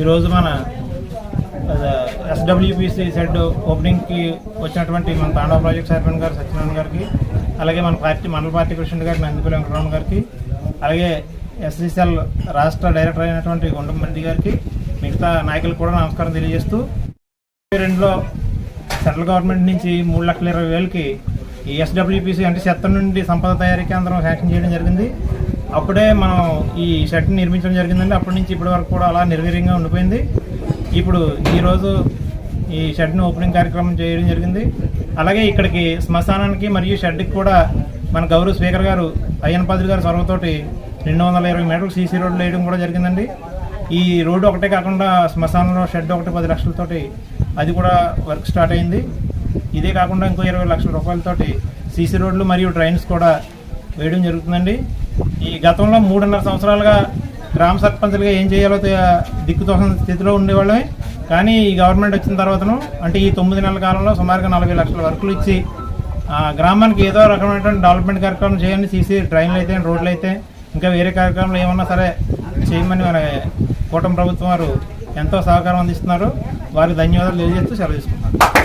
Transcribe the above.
ఈరోజు మన SWPC said ఓపెనింగ్కి వచ్చినటువంటి మన తాండవ ప్రాజెక్ట్ చైర్మన్ గారు సత్యనారాయణ గారికి అలాగే మన పార్టీ మండల పార్టీ కృష్ణుడు గారు నందిపల్లి వెంకటరమణ గారికి అలాగే ఎస్సీసీఎల్ రాష్ట్ర డైరెక్టర్ అయినటువంటి గుండం గుండమరెడ్డి గారికి మిగతా నాయకులకు కూడా నమస్కారం తెలియజేస్తూ రెండులో సెంట్రల్ గవర్నమెంట్ నుంచి మూడు లక్షల ఇరవై వేలకి ఈ ఎస్డబ్ల్యూపీసీ అంటే చెత్త నుండి సంపద తయారీ కేంద్రం శాంక్షన్ చేయడం జరిగింది. అప్పుడే మనం ఈ షెడ్ని నిర్మించడం జరిగిందండి. అప్పటి నుంచి ఇప్పటి వరకు కూడా అలా నిర్వీర్యంగా ఉండిపోయింది. ఇప్పుడు ఈరోజు ఈ షెడ్ని ఓపెనింగ్ కార్యక్రమం చేయడం జరిగింది. అలాగే ఇక్కడికి శ్మశానానికి మరియు షెడ్కి కూడా మన గౌరవ స్పీకర్ గారు అయ్యన్ పాద్రి గారు సొరవతోటి రెండు వందల ఇరవై మీటర్లు సీసీ రోడ్లు వేయడం కూడా జరిగిందండి. ఈ రోడ్డు ఒకటే కాకుండా శ్మశానంలో షెడ్ ఒకటి పది లక్షలతోటి అది కూడా వర్క్ స్టార్ట్ అయింది. ఇదే కాకుండా ఇంకో ఇరవై లక్షల రూపాయలతోటి సీసీ రోడ్లు మరియు డ్రైన్స్ కూడా వేయడం జరుగుతుందండి. ఈ గతంలో మూడున్నర సంవత్సరాలుగా గ్రామ సర్పంచులుగా ఏం చేయాలో తె- దిక్కుతోసిన స్థితిలో ఉండేవాళ్ళమే. కానీ ఈ గవర్నమెంట్ వచ్చిన తర్వాతను అంటే ఈ తొమ్మిది నెలల కాలంలో సుమారుగా నలభై లక్షల వర్కులు ఇచ్చి ఆ గ్రామానికి ఏదో రకమైనటువంటి డెవలప్మెంట్ కార్యక్రమం చేయండి సీసీ ట్రైన్లు అయితే రోడ్లు అయితే ఇంకా వేరే కార్యక్రమాలు ఏమన్నా సరే చేయమని మన కూటమి ప్రభుత్వం వారు ఎంతో సహకారం అందిస్తున్నారు. వారికి ధన్యవాదాలు తెలియజేస్తూ సెలవు తీసుకుంటున్నాను.